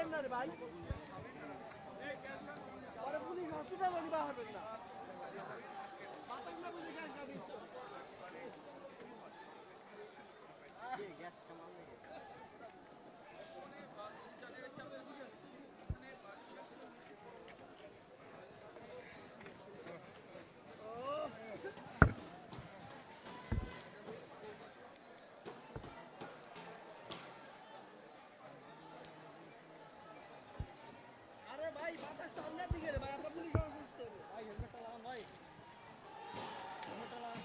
মারেন না রে ভাই। পরে পুলিশ হসপিটালে নিবা হবেন না। মাথা গুলো বুঝে গ্যাসটা দিচ্ছে আরে ভাই বাতাসটা আপনার দিকে রে ভাই আপনার পুলিশ অসুস্থ ভাই হেলমেটটা লাগান ভাই হেলমেটটা লাগান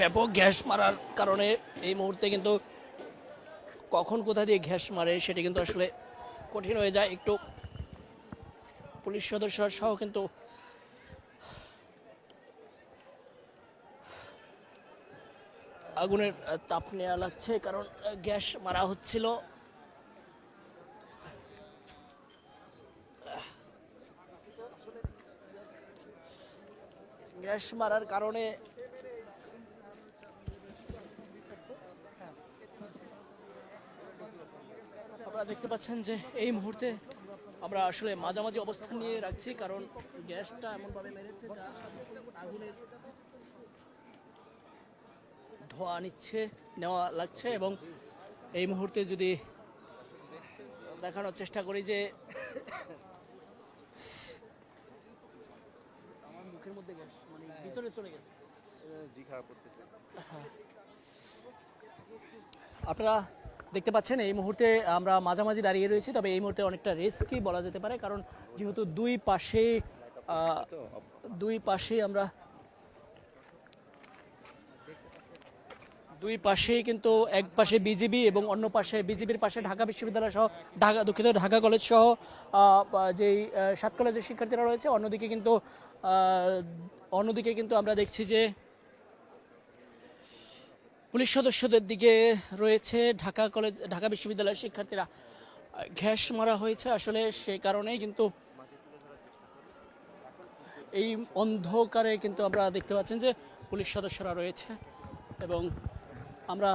ব্যাপক গ্যাস মারার কারণে এই মুহূর্তে কিন্তু কখন কোথা দিয়ে গ্যাস মারে সেটি কিন্তু আসলে কঠিন হয়ে যায়। একটু পুলিশ সদস্য সহ কিন্তু আগুনের তাপ নেওয়া লাগছে, কারণ গ্যাস মারা হচ্ছিল। গ্যাস মারার কারণে দেখতে পাচ্ছেন যে এই মুহূর্তে আমরা আসলে মাঝামাঝি অবস্থান নিয়ে রাখছি কারণ গ্যাসটা এমনভাবে মেরেছে যার আগুনের ধোয়া নিচ্ছে নেওয়া লাগছে এবং এই মুহূর্তে যদি দেখানোর চেষ্টা করি যে আমার মুখের মধ্যে গ্যাস মানে ভিতরে চলে গেছে। করতেছে। আপনারা দেখতে পাচ্ছেন, এই মুহূর্তে আমরা মাঝামাঝি দাঁড়িয়ে রয়েছি, তবে এই মুহূর্তে অনেকটা রিস্কই বলা যেতে পারে, কারণ যেহেতু দুই পাশে দুই পাশে আমরা দুই পাশেই কিন্তু এক পাশে বিজিবি এবং অন্য পাশে বিজিবির পাশে ঢাকা বিশ্ববিদ্যালয় সহ, ঢাকা, দুঃখিত, ঢাকা কলেজ সহ যেই সাত কলেজের শিক্ষার্থীরা রয়েছে, অন্যদিকে কিন্তু অন্যদিকে কিন্তু আমরা দেখছি যে পুলিশ সদস্যদের দিকে রয়েছে ঢাকা কলেজ, ঢাকা বিশ্ববিদ্যালয়ের শিক্ষার্থীরা। ঘ্যাস মারা হয়েছে আসলে সেই কারণেই, কিন্তু এই অন্ধকারে কিন্তু আমরা দেখতে পাচ্ছেন যে পুলিশ সদস্যরা রয়েছে এবং আমরা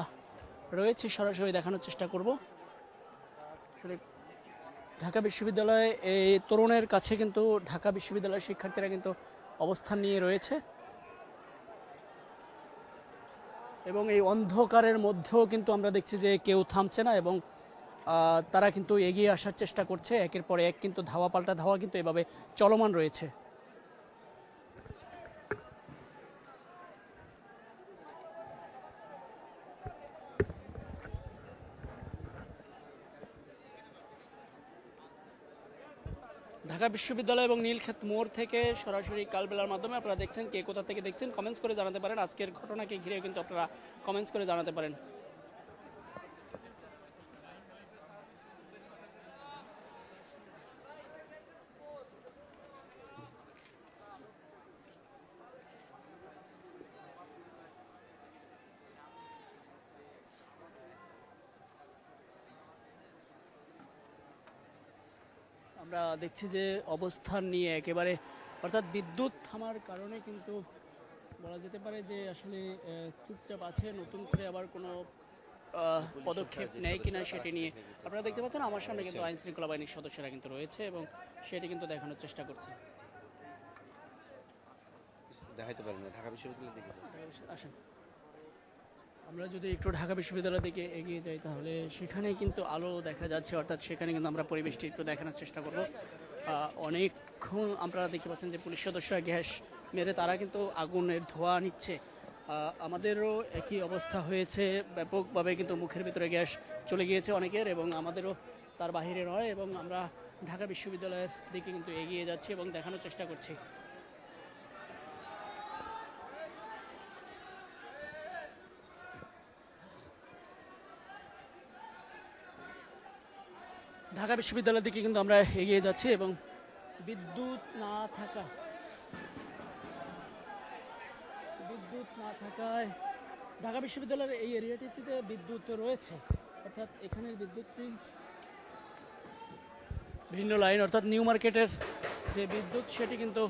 রয়েছি সরাসরি দেখানোর চেষ্টা করব। আসলে ঢাকা বিশ্ববিদ্যালয়ে এই তরুণের কাছে কিন্তু ঢাকা বিশ্ববিদ্যালয়ের শিক্ষার্থীরা কিন্তু অবস্থান নিয়ে রয়েছে। এবং এই অন্ধকারের মধ্যেও কিন্তু আমরা দেখছি যে কেউ থামছে না এবং তারা কিন্তু এগিয়ে আসার চেষ্টা করছে। একের পর এক কিন্তু ধাওয়া পাল্টা ধাওয়া কিন্তু এভাবে চলমান রয়েছে। বিশ্ববিদ্যালয় এবং নীলক্ষেত মোড় থেকে সরাসরি কালবেলার মাধ্যমে আপনারা দেখছেন কে কোথা থেকে দেখছেন কমেন্টস করে জানাতে পারেন। আজকের ঘটনাকে ঘিরে কিন্তু আপনারা কমেন্টস করে জানাতে পারেন আমরা দেখছি যে অবস্থান নিয়ে একেবারে অর্থাৎ বিদ্যুৎ থামার কারণে কিন্তু বলা যেতে পারে যে আসলে চুপচাপ আছে নতুন করে আবার কোনো পদক্ষেপ নেয় কিনা সেটি নিয়ে আপনারা দেখতে পাচ্ছেন আমার সামনে কিন্তু আইন শৃঙ্খলা বাহিনীর সদস্যরা কিন্তু রয়েছে এবং সেটি কিন্তু দেখানোর চেষ্টা করছে। দেখাইতে পারেন ঢাকা বিশ্ববিদ্যালয় আসেন। আমরা যদি একটু ঢাকা বিশ্ববিদ্যালয় দিকে এগিয়ে যাই, তাহলে সেখানে কিন্তু আলো দেখা যাচ্ছে, অর্থাৎ সেখানে কিন্তু আমরা পরিবেশটি একটু দেখানোর চেষ্টা করব। অনেকক্ষণ আপনারা দেখতে পাচ্ছেন যে পুলিশ সদস্যরা গ্যাস মেরে তারা কিন্তু আগুনের ধোঁয়া নিচ্ছে। আমাদেরও একই অবস্থা হয়েছে, ব্যাপকভাবে কিন্তু মুখের ভিতরে গ্যাস চলে গিয়েছে অনেকের এবং আমাদেরও তার বাহিরে নয় এবং আমরা ঢাকা বিশ্ববিদ্যালয়ের দিকে কিন্তু এগিয়ে যাচ্ছি এবং দেখানোর চেষ্টা করছি। ঢাকা বিশ্ববিদ্যালয়ের দিকে কিন্তু আমরা এগিয়ে যাচ্ছি এবং বিদ্যুৎ না থাকা, বিদ্যুৎ না থাকায় ঢাকা বিশ্ববিদ্যালয়ের এই এরিয়াটিতে বিদ্যুৎ রয়েছে। অর্থাৎ এখানের বিদ্যুৎটি ভিন্ন লাইন, অর্থাৎ নিউ মার্কেটের যে বিদ্যুৎ সেটি কিন্তু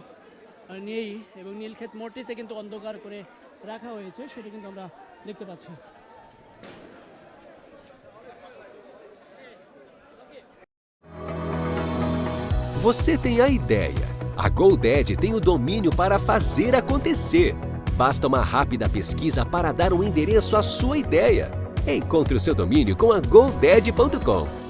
নেই এবং নীলক্ষেত মোড়টিতে কিন্তু অন্ধকার করে রাখা হয়েছে, সেটি কিন্তু আমরা দেখতে পাচ্ছি। Você tem a ideia. A GoDad tem o domínio para fazer acontecer. Basta uma rápida pesquisa para dar um endereço à sua ideia. Encontre o seu domínio com a GoDad.com.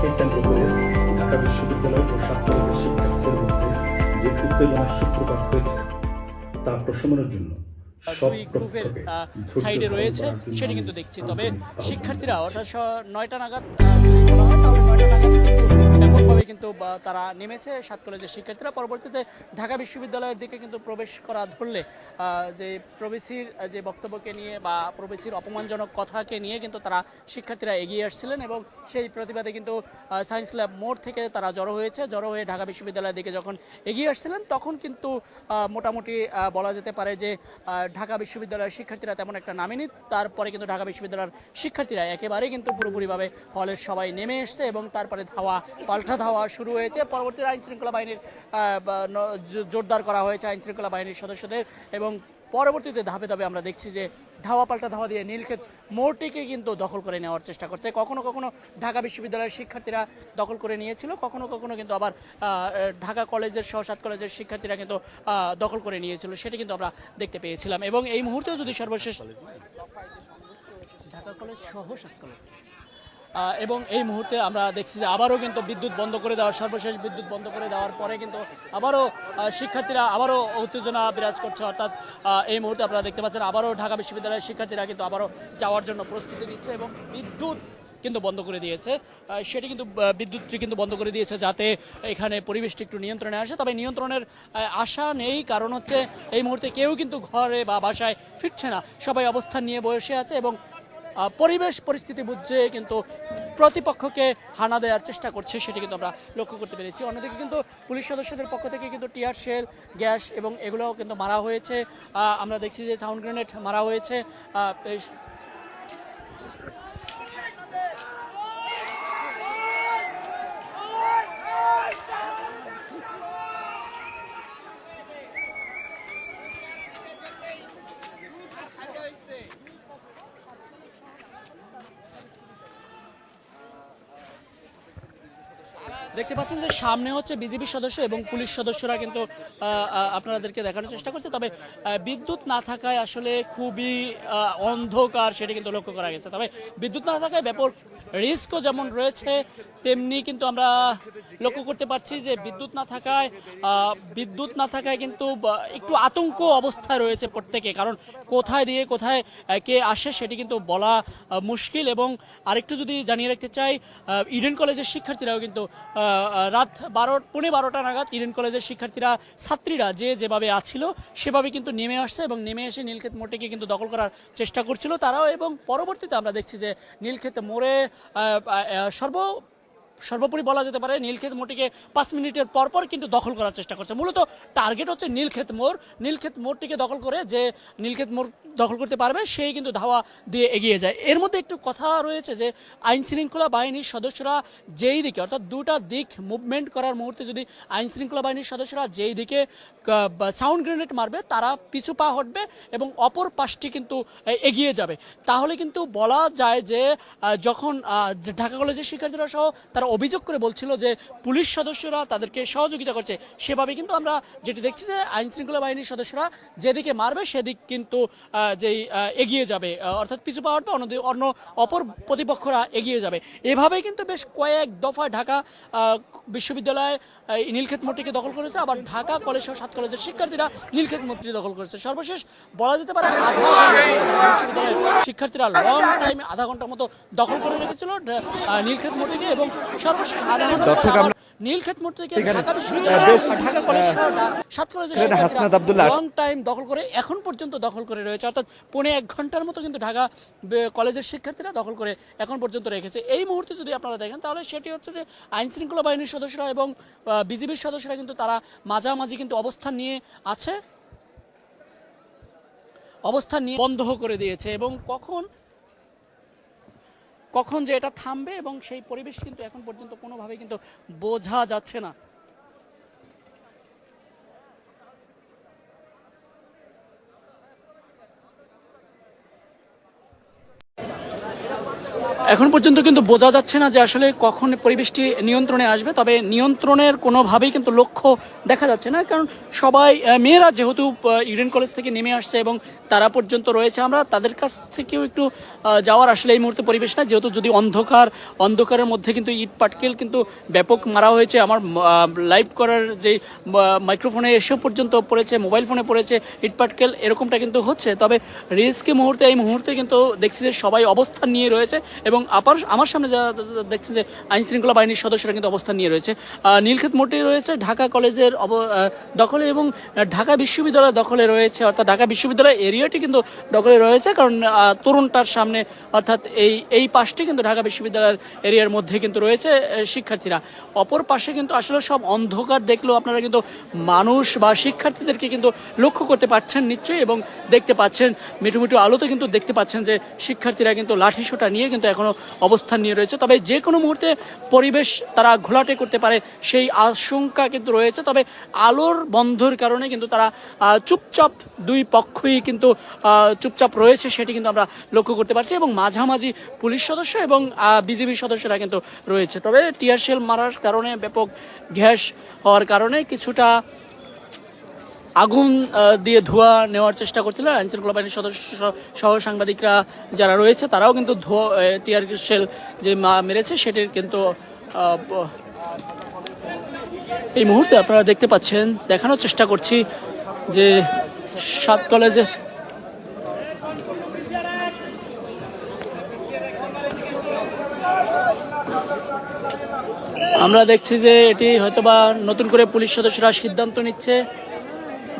ঘটনাকে কেন্দ্র করে ঢাকা বিশ্ববিদ্যালয় ও শিক্ষার্থীদের মধ্যে যে উত্তেজনার সূত্রপাত হয়েছে তা প্রশমনের জন্য দুই গ্রুপের সাইডে রয়েছে সেটি কিন্তু দেখছি তবে শিক্ষার্থীরা। অর্থাৎ নয়টা নাগাদ বলা হয় তাহলে নয়টা নাগাদ কিন্তু তারা নেমেছে সাত কলেজের শিক্ষার্থীরা। পরবর্তীতে ঢাকা বিশ্ববিদ্যালয়ের দিকে কিন্তু প্রবেশ করা ধরলে যে প্রবেশির যে বক্তব্যকে নিয়ে বা প্রবেশির অপমানজনক কথাকে নিয়ে কিন্তু তারা শিক্ষার্থীরা এগিয়ে আসছিলেন এবং সেই প্রতিবাদে কিন্তু সায়েন্স ল্যাব মোড় থেকে তারা জড়ো হয়েছে। জড়ো হয়ে ঢাকা বিশ্ববিদ্যালয়ের দিকে যখন এগিয়ে আসছিলেন, তখন কিন্তু মোটামুটি বলা যেতে পারে যে ঢাকা বিশ্ববিদ্যালয়ের শিক্ষার্থীরা তেমন একটা নামেনি। তারপরে কিন্তু ঢাকা বিশ্ববিদ্যালয়ের শিক্ষার্থীরা একেবারেই কিন্তু পুরোপুরিভাবে হলের সবাই নেমে এসছে এবং তারপরে ধাওয়া, পাল্টা ধাওয়া শুরু হয়েছে। পরবর্তী আইন শৃঙ্খলা বাহিনীর জোরদার করা হয়েছে আইন শৃঙ্খলা বাহিনীর সদস্যদের এবং পরবর্তীতে ধাপে ধাপে আমরা দেখছি যে ধাওয়া পাল্টা ধাওয়া দিয়ে নীলক্ষেত মোড়টিকে কিন্তু দখল করে নেওয়ার চেষ্টা করছে। কখনো কখনো ঢাকা বিশ্ববিদ্যালয়ের শিক্ষার্থীরা দখল করে নিয়েছিল, কখনো কখনো কিন্তু আবার ঢাকা কলেজের সহ সাত কলেজের শিক্ষার্থীরা কিন্তু দখল করে নিয়েছিল, সেটা কিন্তু আমরা দেখতে পেয়েছিলাম। এবং এই মুহূর্তেও যদি সর্বশেষ ঢাকা কলেজ সহ সাত কলেজ। এবং এই মুহূর্তে আমরা দেখছি যে আবারও কিন্তু বিদ্যুৎ বন্ধ করে দেওয়ার সর্বশেষ বিদ্যুৎ বন্ধ করে দেওয়ার পরে কিন্তু আবারও শিক্ষার্থীরা আবারও উত্তেজনা বিরাজ করছে। অর্থাৎ এই মুহূর্তে আপনারা দেখতে পাচ্ছেন আবারও ঢাকা বিশ্ববিদ্যালয়ের শিক্ষার্থীরা কিন্তু আবারও যাওয়ার জন্য প্রস্তুতি নিচ্ছে এবং বিদ্যুৎ কিন্তু বন্ধ করে দিয়েছে। সেটি কিন্তু বিদ্যুৎটি কিন্তু বন্ধ করে দিয়েছে যাতে এখানে পরিবেশটি একটু নিয়ন্ত্রণে আসে। তবে নিয়ন্ত্রণের আশা নেই, কারণ হচ্ছে এই মুহূর্তে কেউ কিন্তু ঘরে বা বাসায় ফিরছে না। সবাই অবস্থান নিয়ে বসে আছে এবং পরিবেশ, পরিস্থিতি বুঝছে, কিন্তু প্রতিপক্ষকে হানা দেওয়ার চেষ্টা করছে, সেটি কিন্তু আমরা লক্ষ্য করতে পেরেছি। অন্যদিকে কিন্তু পুলিশ সদস্যদের পক্ষ থেকে কিন্তু টিয়ার শেল, গ্যাস এবং এগুলোও কিন্তু মারা হয়েছে। আমরা দেখছি যে সাউন্ড গ্রেনেড মারা হয়েছে। দেখতে পাচ্ছেন যে সামনে হচ্ছে বিজেপি সদস্য এবং পুলিশ সদস্যরা কিন্তু আপনাদেরকে দেখানোর চেষ্টা করছে। তবে বিদ্যুৎ না থাকায় আসলে খুবই অন্ধকার সেটি কিন্তু লক্ষ্য করা গেছে। তবে বিদ্যুৎ না থাকায় ব্যাপক রিস্কও যেমন রয়েছে, তেমনি কিন্তু আমরা লক্ষ্য করতে পারছি যে বিদ্যুৎ না থাকায় বিদ্যুৎ না থাকায় কিন্তু একটু আতঙ্ক অবস্থায় রয়েছে প্রত্যেকে। কারণ কোথায় দিয়ে কোথায় কে আসে সেটি কিন্তু বলা মুশকিল এবং আরেকটু যদি জানিয়ে রাখতে চাই ইডেন কলেজের শিক্ষার্থীরাও কিন্তু রাত বারো, পৌনে বারোটা নাগাদ ইডেন কলেজের শিক্ষার্থীরা, ছাত্রীরা যে যেভাবে আছিল, সেভাবে কিন্তু নেমে আসছে এবং নেমে এসে নীলক্ষেত মোড়টিকে কিন্তু দখল করার চেষ্টা করছিল তারাও এবং পরবর্তীতে আমরা দেখছি যে নীলক্ষেত মোড়ে সর্ব সর্বোপরি বলা যেতে পারে নীলক্ষেত মোড়টিকে পাঁচ মিনিটের পর পর কিন্তু দখল করার চেষ্টা করছে। মূলত টার্গেট হচ্ছে নীলক্ষেত মোড়। নীলক্ষেত মোড়টিকে দখল করে যে নীলক্ষেত মোড় দখল করতে পারবে, সেই কিন্তু ধাওয়া দিয়ে এগিয়ে যায়। এর মধ্যে একটু কথা রয়েছে যে আইন শৃঙ্খলা বাহিনীর সদস্যরা যেই দিকে, অর্থাৎ দুটা দিক মুভমেন্ট করার মুহূর্তে যদি আইন শৃঙ্খলা বাহিনীর সদস্যরা যেই দিকে সাউন্ড গ্রেনেড মারবে, তারা পিছু পা হটবে এবং অপর পাশটি কিন্তু এগিয়ে যাবে। তাহলে কিন্তু বলা যায় যে যখন ঢাকা কলেজের শিক্ষার্থীরা সহ তারা অভিযোগ করে বলছিল যে পুলিশ সদস্যরা তাদেরকে সহযোগিতা করছে। সেভাবে কিন্তু আমরা যেটি দেখছি যে আইন শৃঙ্খলা বাহিনীর সদস্যরা যেদিকে মারবে সেদিক কিন্তু যেই এগিয়ে যাবে। অর্থাৎ পিছু পাওয়ার অন্য অন্য অপর প্রতিপক্ষরা এগিয়ে যাবে। এভাবেই কিন্তু বেশ কয়েক দফা ঢাকা বিশ্ববিদ্যালয়ে নীলক্ষেত মোড়টিকে দখল করেছে আবার ঢাকা কলেজ সহ সাত কলেজের শিক্ষার্থীরা নীলক্ষেত মোড়টি দখল করেছে। সর্বশেষ বলা যেতে পারে শিক্ষার্থীরা লং টাইমে আধা ঘণ্টার মতো দখল করে রেখেছিল নীলক্ষেত মোড়টিকে এবং সর্বশেষ আধা ঘণ্টা নীলক্ষেত মোড় থেকে ঢাকা বিশ্ববিদ্যালয় ঢাকা কলেজ সাত কলেজের হাসনাত আব্দুল্লাহ লং টাইম দখল করে এখন পর্যন্ত দখল করে রয়েছে। অর্থাৎ পৌনে এক ঘণ্টার মতো কিন্তু ঢাকা কলেজের শিক্ষার্থীরা দখল করে এখন পর্যন্ত রেখেছে। এই মুহূর্তে যদি আপনারা দেখেন তাহলে সেটি হচ্ছে যে আইন শৃঙ্খলা বাহিনীর সদস্যরা এবং বিজিবির সদস্যরা কিন্তু তারা মাঝামাঝি কিন্তু অবস্থান নিয়ে আছে। অবস্থান নিয়ে বন্ধ করে দিয়েছে এবং কখন কখন যে এটা থামবে এবং সেই পরিবেশ কিন্তু এখন পর্যন্ত কোনোভাবেই কিন্তু বোঝা যাচ্ছে না। এখন পর্যন্ত কিন্তু বোঝা যাচ্ছে না যে আসলে কখন পরিবেশটি নিয়ন্ত্রণে আসবে, তবে নিয়ন্ত্রণের কোনোভাবেই কিন্তু লক্ষ্য দেখা যাচ্ছে না, কারণ সবাই মেয়েরা যেহেতু ইডেন কলেজ থেকে নেমে আসছে এবং তারা পর্যন্ত রয়েছে, আমরা তাদের কাছ থেকেও একটু যাওয়ার আসলে এই মুহূর্তে পরিবেশ না যেহেতু যদি অন্ধকার, অন্ধকারের মধ্যে কিন্তু ইট পাটকেল কিন্তু ব্যাপক মারা হয়েছে, আমার লাইভ করার যে মাইক্রোফোনে এসেও পর্যন্ত পড়েছে, মোবাইল ফোনে পড়েছে, ইট পাটকেল এরকমটা কিন্তু হচ্ছে, তবে রিস্কি মুহূর্তে, এই মুহূর্তে কিন্তু দেখছি যে সবাই অবস্থান নিয়ে রয়েছে এবং আপার আমার সামনে যা যা- যা আইন শৃঙ্খলা বাহিনীর সদস্যরা কিন্তু অবস্থান নিয়ে রয়েছে। নীলক্ষেত মোড়ে রয়েছে, ঢাকা কলেজের অব দখলে এবং ঢাকা বিশ্ববিদ্যালয় দখলে রয়েছে, অর্থাৎ ঢাকা বিশ্ববিদ্যালয় এরিয়াটি কিন্তু দখলে রয়েছে, কারণ তরুণটার সামনে, অর্থাৎ এই এই পাশটি কিন্তু ঢাকা বিশ্ববিদ্যালয়ের এরিয়ার মধ্যে কিন্তু রয়েছে শিক্ষার্থীরা। অপর পাশে কিন্তু আসলে সব অন্ধকার দেখলেও আপনারা কিন্তু মানুষ বা শিক্ষার্থীদেরকে কিন্তু লক্ষ্য করতে পারছেন নিশ্চয়ই এবং দেখতে পাচ্ছেন। মিঠু মিঠু আলোতে কিন্তু দেখতে পাচ্ছেন যে শিক্ষার্থীরা কিন্তু লাঠি সোটা নিয়ে কিন্তু এখনও অবস্থান নিয়ে রয়েছে। তবে যে কোনো মুহূর্তে পরিবেশ তারা ঘোলাটে করতে পারে সেই আশঙ্কা কিন্তু রয়েছে। তবে আলোর বন্ধর কারণে কিন্তু তারা চুপচাপ দুই পক্ষই কিন্তু চুপচাপ রয়েছে সেটি কিন্তু আমরা লক্ষ্য করতে পারছি এবং মাঝামাঝি পুলিশ সদস্য এবং বিজেপি সদস্যরা কিন্তু রয়েছে। তবে টিয়ার শেল মারার কারণে ব্যাপক গ্যাস হওয়ার কারণে কিছুটা আগুন দিয়ে ধোঁয়া নেওয়ার চেষ্টা করছিলেন আইন শৃঙ্খলা বাহিনীর সদস্য সহ সাংবাদিকরা যারা রয়েছে, তারাও কিন্তু ধোঁয়া টিয়ার শেল যে মেরেছে, সেটির কিন্তু এই মুহূর্তে আপনারা দেখতে পাচ্ছেন, দেখানোর চেষ্টা করছি যে সাত কলেজের আমরা দেখছি যে এটি হয়তোবা নতুন করে পুলিশ সদস্যরা সিদ্ধান্ত নিচ্ছে।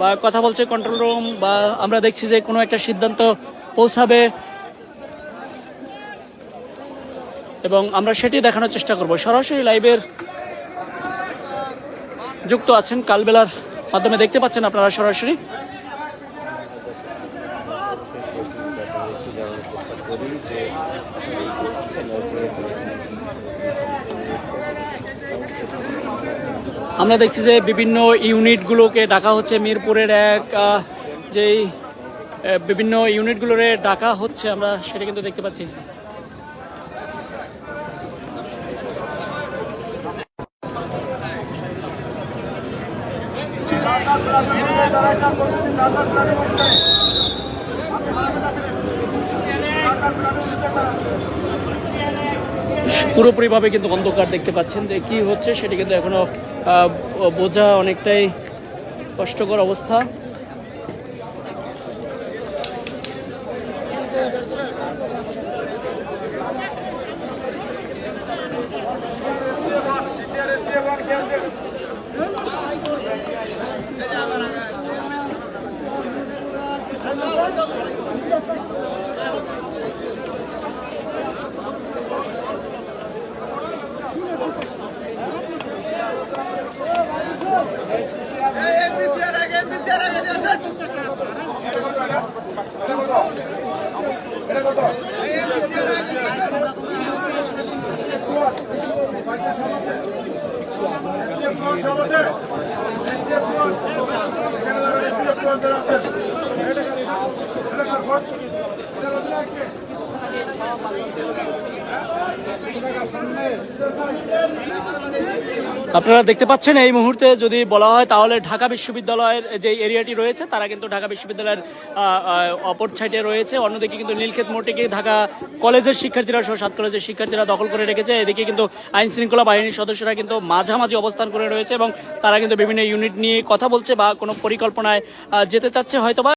বা কথা বলছে কন্ট্রোল রুম বা আমরা দেখছি যে কোনো একটা সিদ্ধান্ত পৌঁছাবে। এবং আমরা সেটি দেখানোর চেষ্টা করব। সরাসরি লাইভের যুক্ত আছেন কালবেলার মাধ্যমে। দেখতে পাচ্ছেন আপনারা সরাসরি একটু জানানোর চেষ্টা করি যে এই আমরা দেখছি যে বিভিন্ন ইউনিটগুলোকে ডাকা হচ্ছে। মিরপুরের এক যেই বিভিন্ন ইউনিটগুলোরে ডাকা হচ্ছে, আমরা সেটা কিন্তু দেখতে পাচ্ছি। পুরোপুরিভাবে কিন্তু অন্ধকার দেখতে পাচ্ছেন যে কি হচ্ছে সেটি কিন্তু এখনও আহ, বোঝা অনেকটাই কষ্টকর অবস্থা। আপনারা দেখতে পাচ্ছেন এই মুহূর্তে যদি বলা হয় তাহলে ঢাকা বিশ্ববিদ্যালয়ের যে এরিয়াটি রয়েছে, তারা কিন্তু ঢাকা বিশ্ববিদ্যালয়ের অপর সাইডে রয়েছে। অন্যদিকে কিন্তু নীলক্ষেত মোড়টিকে ঢাকা কলেজের শিক্ষার্থীরা সহ সাত কলেজের শিক্ষার্থীরা দখল করে রেখেছে। এদিকে কিন্তু আইন শৃঙ্খলা বাহিনীর সদস্যরা কিন্তু মাঝামাঝি অবস্থান করে রয়েছে এবং তারা কিন্তু বিভিন্ন ইউনিট নিয়ে কথা বলছে বা কোনো পরিকল্পনায় যেতে চাচ্ছে হয়তোবা।